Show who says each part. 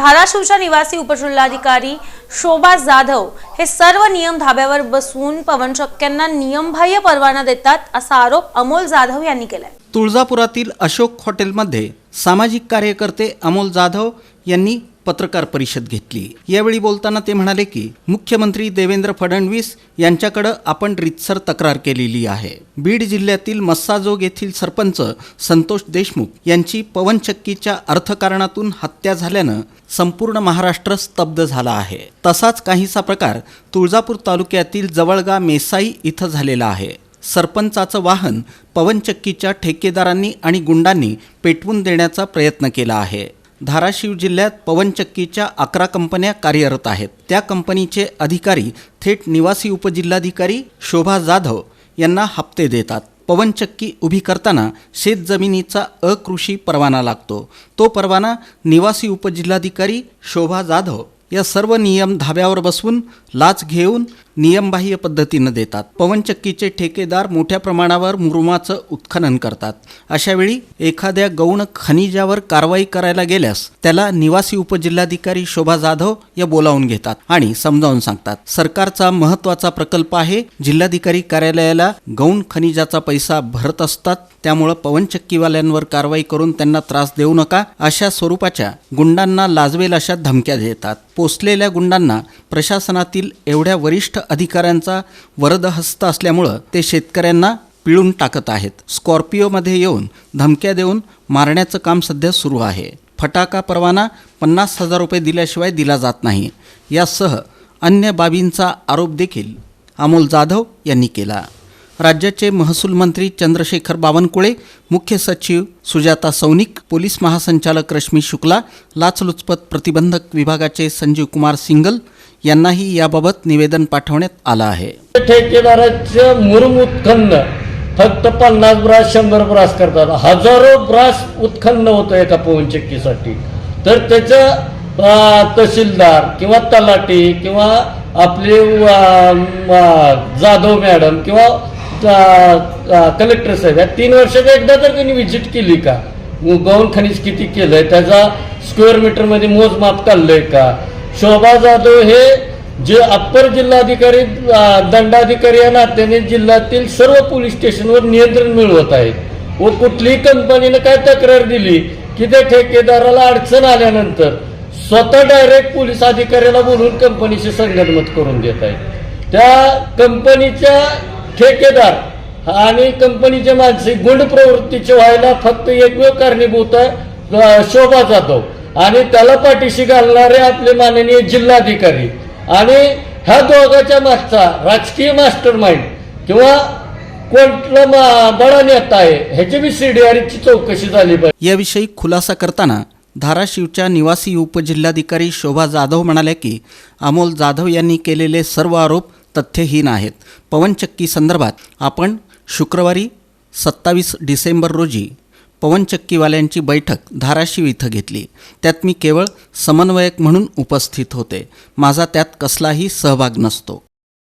Speaker 1: धाराशिवच्या निवासी उपजिल्हाधिकारी शोभा जाधव हे सर्व नियम धाब्यावर बसवून पवनचक्क्यांना नियमबाह्य परवाना देतात असा आरोप अमोल जाधव यांनी केलाय.
Speaker 2: तुळजापुरातील अशोक हॉटेलमध्ये सामाजिक कार्यकर्ते अमोल जाधव यांनी पत्रकार परिषद घेतली. यावेळी बोलताना ते म्हणाले की मुख्यमंत्री देवेंद्र फडणवीस यांच्याकडं आपण रितसर तक्रार केलेली आहे. बीड जिल्ह्यातील मस्साजोग येथील सरपंच संतोष देशमुख यांची पवनचक्कीच्या अर्थकारणातून हत्या झाल्यानं संपूर्ण महाराष्ट्र स्तब्ध झाला आहे. तसाच काहीसा प्रकार तुळजापूर तालुक्यातील जवळगा मेसाई इथं झालेला आहे. सरपंचाचं वाहन पवनचक्कीच्या ठेकेदारांनी आणि गुंडांनी पेटवून देण्याचा प्रयत्न केला आहे. धाराशिव जिल्ह्यात पवनचक्कीच्या अकरा कंपन्या कार्यरत आहेत. त्या कंपनीचे अधिकारी थेट निवासी उपजिल्हाधिकारी शोभा जाधव यांना हप्ते देतात. पवनचक्की उभी करताना शेतजमिनीचा अकृषी परवाना लागतो. तो परवाना निवासी उपजिल्हाधिकारी शोभा जाधव या सर्व नियम धाब्यावर बसवून लाच घेऊन नियमबाह्य पद्धतीनं देतात. पवनचक्कीचे ठेकेदार मोठ्या प्रमाणावर मुरुमाचं उत्खनन करतात. अशावेळी एखाद्या गौण खनिजावर कारवाई करायला गेल्यास त्याला निवासी उपजिल्हाधिकारी शोभा जाधव या बोलावून घेतात आणि समजावून सांगतात. सरकारचा महत्त्वाचा प्रकल्प आहे जिल्हाधिकारी कार्यालयाला गौण खनिजाचा पैसा भरत असतात त्यामुळं पवनचक्कीवाल्यांवर कारवाई करून त्यांना त्रास देऊ नका अशा स्वरूपाच्या गुंडांना लाजवेल अशा धमक्या देतात. पोचलेल्या गुंडांना प्रशासनातील एवढ्या वरिष्ठ अधिकाऱ्यांचा वरदहस्त असल्यामुळं ते शेतकऱ्यांना पिळून टाकत आहेत. स्कॉर्पिओमध्ये येऊन धमक्या देऊन मारण्याचं काम सध्या सुरू आहे. फटाका परवाना पन्नास हजार रुपये दिल्याशिवाय दिला जात नाही. यासह अन्य बाबींचा आरोप देखील अमोल जाधव यांनी केला. राज्याचे महसूल मंत्री चंद्रशेखर बावनकुळे मुख्य सचिव सुजाता सौनिक पोलीस महासंचालक रश्मी शुक्ला लाचलुचपत प्रतिबंधक विभागाचे संजीव कुमार सिंगल यांनाही याबाबत निवेदन पाठवण्यात आलं आहे.
Speaker 3: ठेकेदाराचं मुरुम उत्खन्न फक्त पन्नास ब्रास शंभर ब्रास करतात. हजारो ब्रास उत्खन्न होतं एका पवनचक्कीसाठी तर त्याचं तहसीलदार किंवा तलाटी किंवा आपले जाधव मॅडम किंवा कलेक्टर साहेब या तीन वर्षात एकदा तर त्यांनी व्हिजिट केली का? गौण खनिज किती केलंय? त्याचा स्क्वेअर मीटरमध्ये मोजमाप काढलंय का? शोभा जाधव हे जे अप्पर जिल्हाधिकारी दंडाधिकारी या नात्याने जिल्ह्यातील सर्व पोलीस स्टेशनवर नियंत्रण मिळवत आहेत. व कुठलीही कंपनीनं काय तक्रार दिली की त्या ठेकेदाराला अडचण आल्यानंतर स्वतः डायरेक्ट पोलीस अधिकाऱ्याला बोलून कंपनीशी संगनमत करून देत आहेत. त्या कंपनीच्या ठेकेदार आणि कंपनीचे माणसे गुंड प्रवृत्तीचे व्हायला फक्त एकमेव कारणीभूत आहे शोभा जाधव. आणि त्याला पाठीशी घालणारे आपले माननीय जिल्हाधिकारी. आणि ह्या दोघांच्या मागचा राजकीय मास्टर माइंड किंवा कोणता बडा नेता आहे ह्याची बी सीडीआरची चौकशी झाली पाहिजे.
Speaker 2: याविषयी खुलासा करताना धाराशिवच्या निवासी उपजिल्हाधिकारी शोभा जाधव म्हणाल्या की अमोल जाधव यांनी केलेले सर्व आरोप तथ्यहीन आहेत. पवनचक्की संदर्भात आपण शुक्रवारी सत्तावीस डिसेंबर रोजी पवनचक्कीवाल्यांची बैठक धाराशिव इथं घेतली. त्यात मी केवळ समन्वयक म्हणून उपस्थित होते. माझा त्यात कसलाही सहभाग नसतो.